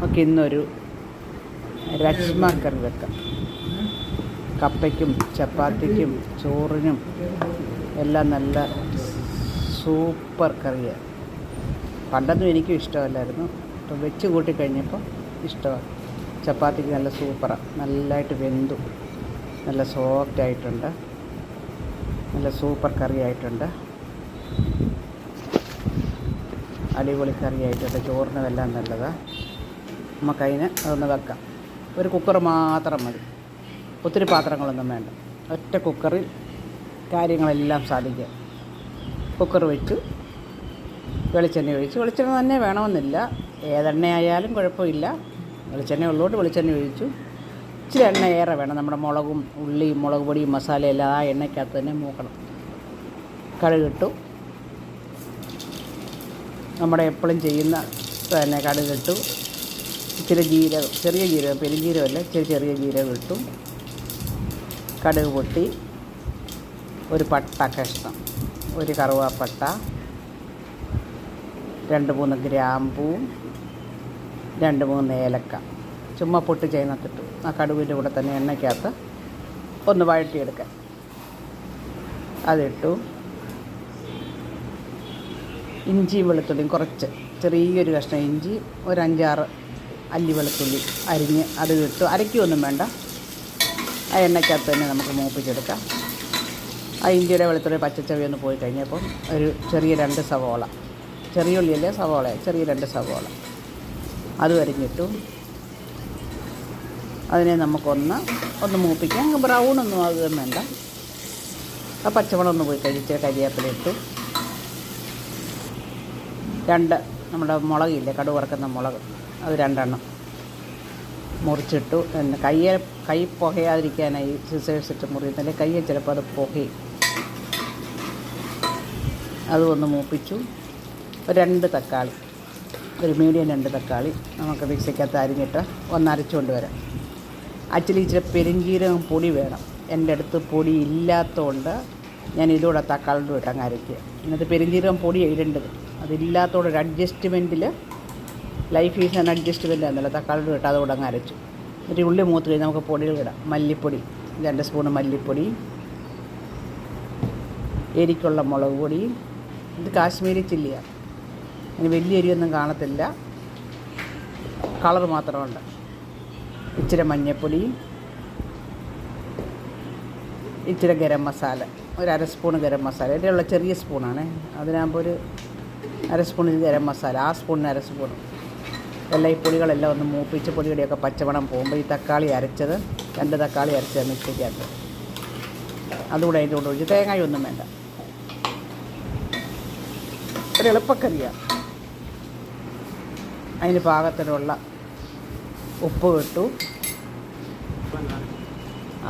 നമുക്ക് ഇന്നൊരു രജ്മ കറി വെക്കാം. കപ്പയ്ക്കും ചപ്പാത്തിക്കും ചോറിനും എല്ലാം നല്ല സൂപ്പർ കറിയാണ് പണ്ടൊന്നും എനിക്കും ഇഷ്ടമല്ലായിരുന്നു. ഇപ്പം വെച്ച് കൂട്ടി കഴിഞ്ഞപ്പോൾ ഇഷ്ടമാണ് ചപ്പാത്തിക്ക് നല്ല സൂപ്പറാണ് നല്ലതായിട്ട് വെന്തു. നല്ല സോഫ്റ്റ് ആയിട്ടുണ്ട്. നല്ല സൂപ്പർ കറി ആയിട്ടുണ്ട് അടിപൊളി കറി ആയിട്ടുണ്ട് ചോറിനും എല്ലാം നല്ലതാണ് നമുക്കതിന് അതൊന്ന് വെക്കാം. ഒരു കുക്കർ മാത്രം മതി. ഒത്തിരി പാത്രങ്ങളൊന്നും വേണ്ട. ഒറ്റ കുക്കറിൽ കാര്യങ്ങളെല്ലാം സാധിക്കാം കുക്കർ വെച്ചു വെളിച്ചെണ്ണ ഒഴിച്ച്. വെളിച്ചെണ്ണ തന്നെ വേണമെന്നില്ല. ഏതെണ്ണയായാലും കുഴപ്പമില്ല. വെളിച്ചെണ്ണ ഉള്ളതുകൊണ്ട് വെളിച്ചെണ്ണ ഒഴിച്ചു. ഇച്ചിരി എണ്ണ ഏറെ വേണം. നമ്മുടെ മുളകും ഉള്ളിയും മുളക് പൊടിയും മസാലയും എല്ലാം ആ എണ്ണയ്ക്കകത്ത് തന്നെ മൂക്കണം. കടുകിട്ടു. നമ്മുടെ എപ്പോഴും ചെയ്യുന്ന തന്നെ കടുകിട്ടു. ഇച്ചിരി ജീരകം ചെറിയ ജീരകം പെരുംജീരകമല്ല ഇച്ചിരി ചെറിയ ജീരകം ഇട്ടു. കടുക് പൊട്ടി. ഒരു പട്ട കഷ്ണം ഒരു കറുവാപ്പട്ട രണ്ട് മൂന്ന് ഗ്രാമ്പൂ രണ്ട് മൂന്ന് ഏലക്ക. ചുമ്മാ പൊട്ടി ചെയ്യുന്നത്തിട്ടു ആ കടുവിന്റെ കൂടെ തന്നെ എണ്ണയ്ക്കകത്ത് ഒന്ന് വഴറ്റിയെടുക്കാൻ അതിട്ടു. ഇഞ്ചിയും വെളുത്തുള്ളിയും കുറച്ച് ചെറിയൊരു കഷ്ണം ഇഞ്ചി ഒരു അഞ്ചാറ് അല്ലി വെളുത്തുള്ളി അരിഞ്ഞ് അത് ഇട്ട് അരയ്ക്കൊന്നും വേണ്ട. ആ എണ്ണയ്ക്കകത്ത് തന്നെ നമുക്ക് മൂപ്പിച്ചെടുക്കാം. ആ ഇഞ്ചിയുടെ വെളുത്തുള്ളി പച്ചച്ചവി ഒന്ന് പോയി കഴിഞ്ഞപ്പം ഒരു ചെറിയ രണ്ട് സവോള. ചെറിയ ഉള്ളിയല്ലേ സവോള? ചെറിയ രണ്ട് സവോള. അത് അരിഞ്ഞിട്ടു. അതിനെ നമുക്കൊന്ന് ഒന്ന് മൂപ്പിക്കാം. അങ്ങ് ബ്രൗണൊന്നും ആകുകയും വേണ്ട. ആ പച്ചമുളക് ഒന്ന് പോയി കഴിച്ച് കരിവേപ്പില ഇട്ടു രണ്ട് നമ്മുടെ മുളകില്ലേ കടുവറക്കുന്ന മുളക്. അത് രണ്ടെണ്ണം മുറിച്ചിട്ടു. പിന്നെ കയ്യെ കൈ പുകയാതിരിക്കാനായി സിസേഴ്സ് ഇട്ട് മുറിയുന്നില്ല? കയ്യെ ചിലപ്പോൾ അത് പുകയും. അതും ഒന്ന് മൂപ്പിച്ചു. രണ്ട് തക്കാളി. ഒരു മീഡിയം രണ്ട് തക്കാളി. നമുക്ക് മിക്സിക്കകത്ത് അരിഞ്ഞിട്ട് ഒന്ന് അരച്ചുകൊണ്ട് വരാം. ആക്ച്വലി ഇച്ചിരി പെരിഞ്ചീരകം പൊടി വേണം. എന്റെ അടുത്ത് പൊടി ഇല്ലാത്തതുകൊണ്ട് ഞാൻ ഇതുകൂടെ തക്കാളിന്റെ ഇട്ടങ്ങ് അരയ്ക്കുക. എന്നിട്ട് പെരിഞ്ചീരകം പൊടി ഇടേണ്ടത്. അതില്ലാത്തതുകൊണ്ട് ഒരു അഡ്ജസ്റ്റ്മെന്റിൽ ലൈഫ് ഈസ് ആൻ അഡ്ജസ്റ്റ്മെന്റ് ആണല്ലോ തക്കാളിയുടെ ഇട്ട് അത് അങ്ങ് അരച്ചു. എന്നിട്ട് ഉള്ളി മൂത്ത് കഴിഞ്ഞ് നമുക്ക് പൊടികൾ ഇടാം. മല്ലിപ്പൊടി രണ്ട് സ്പൂൺ മല്ലിപ്പൊടി എരിക്കുള്ള മുളക് പൊടി. ഇത് കാശ്മീരി ചില്ലിയാണ് അതിന് വലിയ എരിയൊന്നും കാണത്തില്ല. കളർ മാത്രമുണ്ട്. ഇച്ചിരി മഞ്ഞൾപ്പൊടി ഇച്ചിരി ഗരം മസാല ഒരു അര സ്പൂൺ ഗരം മസാല. ഉള്ള ചെറിയ സ്പൂണാണ് അതിനാകുമ്പോൾ ഒരു അര സ്പൂൺ ഗരം മസാല ആ സ്പൂണിന് അര സ്പൂൺ എല്ലാം ഈ പൊടികളെല്ലാം ഒന്ന് മൂപ്പിച്ച് പൊടിയുടെയൊക്കെ പച്ചമണം പോകുമ്പോൾ ഈ തക്കാളി അരച്ചത് രണ്ട് തക്കാളി അരച്ചത് മിക്സിക്കകത്ത് അതുകൂടെ അതിന്റെ കൂടെ ഒഴിച്ച്. തേങ്ങയൊന്നും വേണ്ട. ഒരു എളുപ്പക്കറിയാണ് അതിന് പാകത്തിനുള്ള ഉപ്പ് കിട്ടു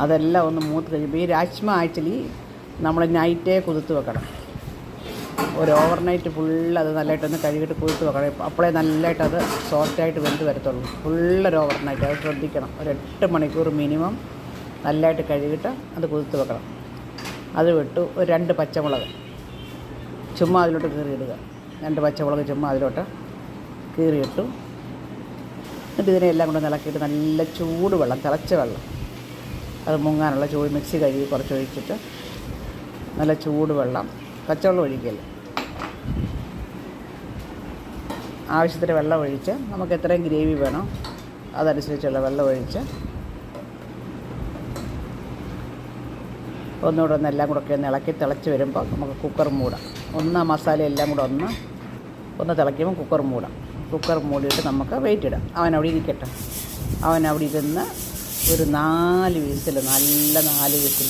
അതെല്ലാം ഒന്ന് മൂത്ത് കഴിയുമ്പോൾ ഈ രാജ്മ ആക്ച്വലി നമ്മൾ നൈറ്റേ കുതിർത്ത് വെക്കണം. ഒരു ഓവർനൈറ്റ് ഫുള്ള് അത് നല്ലതായിട്ടൊന്ന് കഴുകിയിട്ട് കുതിർത്ത് വെക്കണം. അപ്പോഴേ നല്ലതായിട്ട് അത് സോഫ്റ്റായിട്ട് വെന്ത് വരത്തുള്ളൂ. ഫുള്ളൊരു ഓവർ നൈറ്റ് അത് ശ്രദ്ധിക്കണം. ഒരു എട്ട് മണിക്കൂർ മിനിമം നല്ലതായിട്ട് കഴുകിയിട്ട് അത് കുതിർത്ത് വെക്കണം. അത് വിട്ടു ഒരു രണ്ട് പച്ചമുളക്. ചുമ്മാ അതിലോട്ട് കീറിയിടുക. രണ്ട് പച്ചമുളക് ചുമ്മാ അതിലോട്ട് കീറിയിട്ടു എന്നിട്ട് ഇതിനെല്ലാം കൂടെ നിലക്കിയിട്ട് നല്ല ചൂട് വെള്ളം തിളച്ച വെള്ളം. അത് മുങ്ങാനുള്ള ചൂട് മിക്സി കഴുകി കുറച്ച് ഒഴിച്ചിട്ട് നല്ല ചൂട് വെള്ളം പച്ചവെള്ളം ഒഴിക്കല്ലേ ആവശ്യത്തിന് വെള്ളം ഒഴിച്ച് നമുക്ക് എത്രയും ഗ്രേവി വേണം. അതനുസരിച്ചുള്ള വെള്ളം ഒഴിച്ച്. ഒന്നുകൂടെ ഒന്ന് എല്ലാം കൂടെ ഒക്കെ ഒന്ന് ഇളക്കി തിളച്ച് വരുമ്പോൾ നമുക്ക് കുക്കർ മൂടാം. ഒന്ന് മസാല എല്ലാം കൂടെ ഒന്ന് ഒന്ന് തിളയ്ക്കുമ്പോൾ കുക്കർ മൂടാം. കുക്കർ മൂടിയിട്ട് നമുക്ക് വെയിറ്റ് ഇടാം. അവൻ അവിടെ ഇരിക്കട്ടെ. അവൻ അവിടെ ഇരുന്ന് ഒരു നാല് വിസിൽ നല്ല നാല് വിസിൽ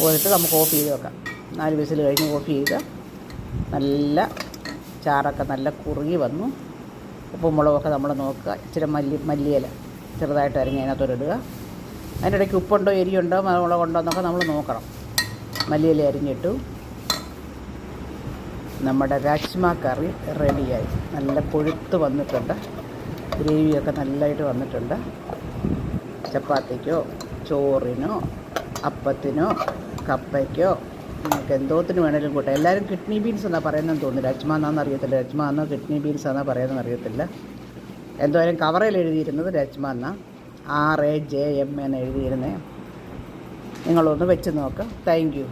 പോയിട്ട് നമുക്ക് ഓഫ് ചെയ്ത് വെക്കാം. നാല് വിസിൽ കഴിഞ്ഞ് ഓഫ് ചെയ്ത് നല്ല ചാറൊക്കെ നല്ല കുറുകി വന്നു. ഉപ്പും മുളകൊക്കെ നമ്മൾ നോക്കുക. ഇച്ചിരി മല്ലി മല്ലിയില ചെറുതായിട്ട് അരിഞ്ഞ് അതിനകത്തോട്ട് ഇടുക അതിനിടയ്ക്ക് ഉപ്പുണ്ടോ എരിയുണ്ടോ മുളകുണ്ടോ എന്നൊക്കെ നമ്മൾ നോക്കണം. മല്ലിയില അരിഞ്ഞിട്ടു. നമ്മുടെ രാജ്മ കറി റെഡിയായി. നല്ല കൊഴുത്ത് വന്നിട്ടുണ്ട്. ഗ്രേവിയൊക്കെ നല്ലതായിട്ട് വന്നിട്ടുണ്ട്. ചപ്പാത്തിക്കോ ചോറിനോ അപ്പത്തിനോ കപ്പയ്ക്കോ നിങ്ങൾക്ക് എന്തോത്തിന് വേണേലും കൂട്ടാം. എല്ലാവരും കിഡ്നി ബീൻസ് എന്നാണ് പറയുന്നതെന്ന് തോന്നുന്നു രജ്മ എന്നാന്ന് അറിയത്തില്ല. രജ്മ എന്നോ കിഡ്നി ബീൻസ് എന്നാ പറയുന്നതെന്ന് അറിയത്തില്ല. എന്തോരം കവറിൽ എഴുതിയിരുന്നത് രജ്മ എന്ന. ആർ എ ജെ എം എന്ന് എഴുതിയിരുന്നേ. നിങ്ങളൊന്ന് വെച്ച് നോക്കാം. താങ്ക്